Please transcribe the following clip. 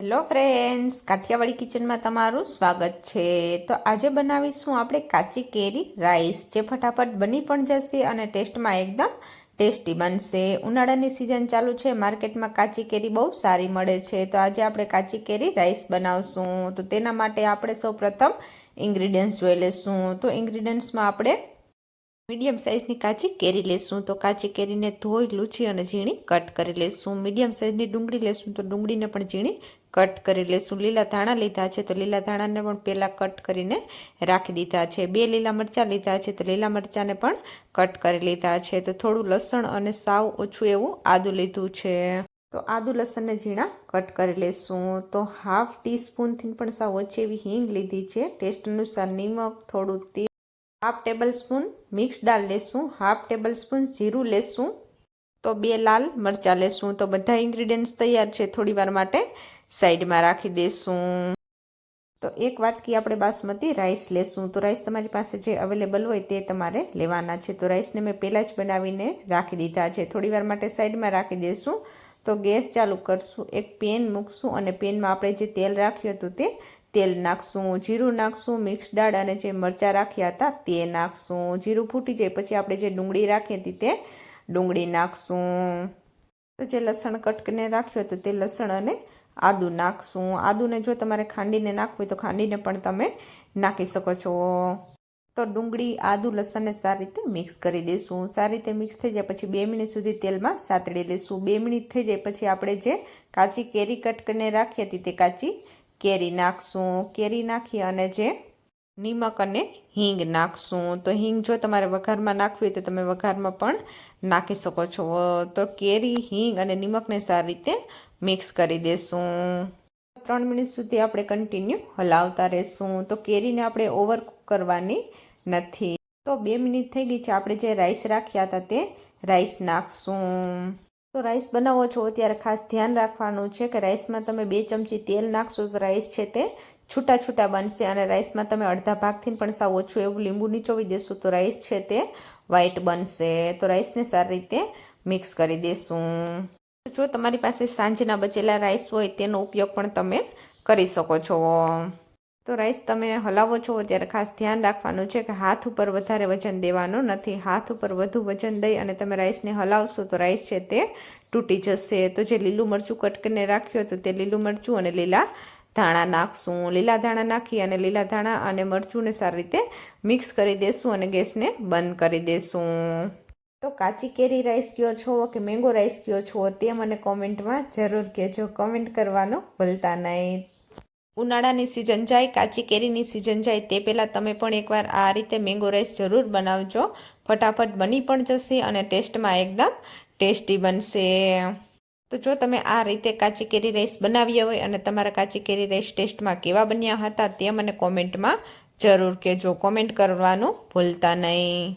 Hello friends Kathiawadi કિચનમાં તમારું સ્વાગત છે. તો આજે બનાવીશું આપણે કાચી કેરી રાઈસ જે ફટાફટ બની પણ જશે અને ટેસ્ટમાં એકદમ ટેસ્ટી બનશે. ઉનાળાની સિઝન ચાલુ છે માર્કેટમાં કાચી કેરી બહુ સારી મળે છે. તો આજે આપણે કાચી કેરી રાઈસ બનાવશું. તો તેના માટે આપણે સૌ પ્રથમ ઇન્ગ્રીડિયન્ટ્સ જોઈ લઈશું. તો ઇન્ગ્રીડિયન્ટ્સમાં આપણે મીડિયમ સાઇઝની કાચી કેરી લેશું. તો કાચી કેરીને ધોઈ, લૂછી અને ઝીણી કટ કરી લેશું. મીડિયમ સાઇઝની ડુંગળી લેશું. તો ડુંગળીને પણ ઝીણી કટ કરી લેશું. લીલા ધાણા લીધા છે તો લીલા ધાણાને પણ પહેલાં કટ કરીને રાખી દીધા છે. બે લીલા મરચાં લીધા છે તો લીલા મરચાંને પણ કટ કરી લીધા છે. તો થોડું લસણ અને સાવ ઓછું એવું આદું લીધું છે. તો આદુ લસણને ઝીણા કટ કરી લેશું. તો હાફ ટીસ્પૂનથી પણ સાવ ઓછી એવી હિંગ લીધી છે. ટેસ્ટ અનુસાર નિમક, થોડું તેલ હાફ ટેબલ સ્પૂન મિક્સ દાળ લેશું, હાફ ટેબલ સ્પૂન જીરું લેશું, તો બે લાલ મરચાં લેશું. તો બધા ઇન્ગ્રીડિયન્ટ્સ તૈયાર છે, થોડીવાર માટે સાઈડમાં રાખી દેશું. તો એક વાટકી આપણે બાસમતી રાઈસ લેશું. તો રાઈસ તમારી પાસે જે અવેલેબલ હોય તે તમારે લેવાના છે. તો રાઈસને મેં પહેલાં જ બનાવીને રાખી દીધા છે. થોડીવાર માટે સાઈડમાં રાખી દઈશું તો ગેસ ચાલુ કરશું, એક પેન મૂકશું અને પેનમાં આપણે જે તેલ રાખ્યું હતું તે તેલ નાખશું, જીરું નાખશું, મિક્સ દાળ અને જે મરચાં રાખ્યા હતા તે નાખશું. જીરું ફૂટી જાય પછી આપણે જે ડુંગળી રાખી હતી તે ડુંગળી નાખશું. તો જે લસણ કટકને રાખ્યું હતું તે લસણ અને આદું નાખશું. આદુને જો તમારે ખાંડીને નાખવું હોય તો ખાંડીને પણ તમે નાખી શકો છો. તો ડુંગળી, આદુ, લસણને સારી રીતે મિક્સ કરી દઈશું સારી રીતે મિક્સ થઈ જાય પછી બે મિનિટ સુધી તેલમાં સાતડી દઈશું બે મિનિટ થઈ જાય પછી આપણે જે કાચી કેરી કટકને રાખી હતી તે કાચી કેરી નાખશું, કેરી નાખી અને જે નિમક અને હિંગ નાખશું. તો હિંગ જો તમારે વઘારમાં નાખવી તો તમે વઘારમાં પણ નાખી શકો છો. તો કેરી, હિંગ અને નિમકને સારી રીતે મિક્સ કરી દેશું. ત્રણ મિનિટ સુધી આપણે કન્ટિન્યુ હલાવતા રહેશું. તો કેરીને આપણે ઓવરકુક કરવાની નથી. તો બે મિનિટ થઈ ગઈ છે. આપણે જે રાઈસ રાખ્યા હતા તે રાઈસ નાખશું. તો રાઈસ બનાવો છો, ત્યારે ખાસ ધ્યાન રાખવાનું છે કે રાઈસમાં તમે બે ચમચી તેલ નાખશો તો રાઈસ છે તે છૂટા છૂટા બનશે અને રાઈસમાં તમે અડધા ભાગથી પણ સાવ ઓછું એવું લીંબુ નીચોવી દેશો તો રાઈસ છે તે વ્હાઈટ બનશે. તો રાઈસને સારી રીતે મિક્સ કરી દેશું. જો તમારી પાસે સાંજના બચેલા રાઈસ હોય તેનો ઉપયોગ પણ તમે કરી શકો છો. તો રાઈસ તમે હલાવો છો, ત્યારે ખાસ ધ્યાન રાખવાનું છે કે હાથ ઉપર વધારે વજન દેવાનું નથી. હાથ ઉપર વધુ વજન દઈ અને તમે રાઈસને હલાવશો તો રાઈસ છે તે તૂટી જશે. તો જે લીલું મરચું કટકીને રાખ્યું હતું તે લીલું મરચું અને લીલા ધાણા નાખશું. લીલા ધાણા નાખી અને લીલા ધાણા અને મરચુંને સારી રીતે મિક્સ કરી દેશું અને ગેસને બંધ કરી દેશું. તો કાચી કેરી રાઈસ કયો છો કે મેંગો રાઈસ કયો છો તે મને કોમેન્ટમાં જરૂર કહેજો. કોમેન્ટ કરવાનું ભૂલતા નહીં. ઉનાળાની સિઝન જાય કાચી કેરીની સિઝન જાય, તે પહેલાં તમે પણ એકવાર આ રીતે મેંગો રાઈસ જરૂર બનાવજો. ફટાફટ બની પણ જશે અને ટેસ્ટમાં એકદમ ટેસ્ટી બનશે. તો જો તમે આ રીતે કાચી કેરી રાઈસ બનાવ્યા હોય અને તમારા કાચી કેરી રાઈસ ટેસ્ટમાં કેવા બન્યા હતા તે મને કોમેન્ટમાં જરૂર કહેજો. કોમેન્ટ કરવાનું ભૂલતા નહીં.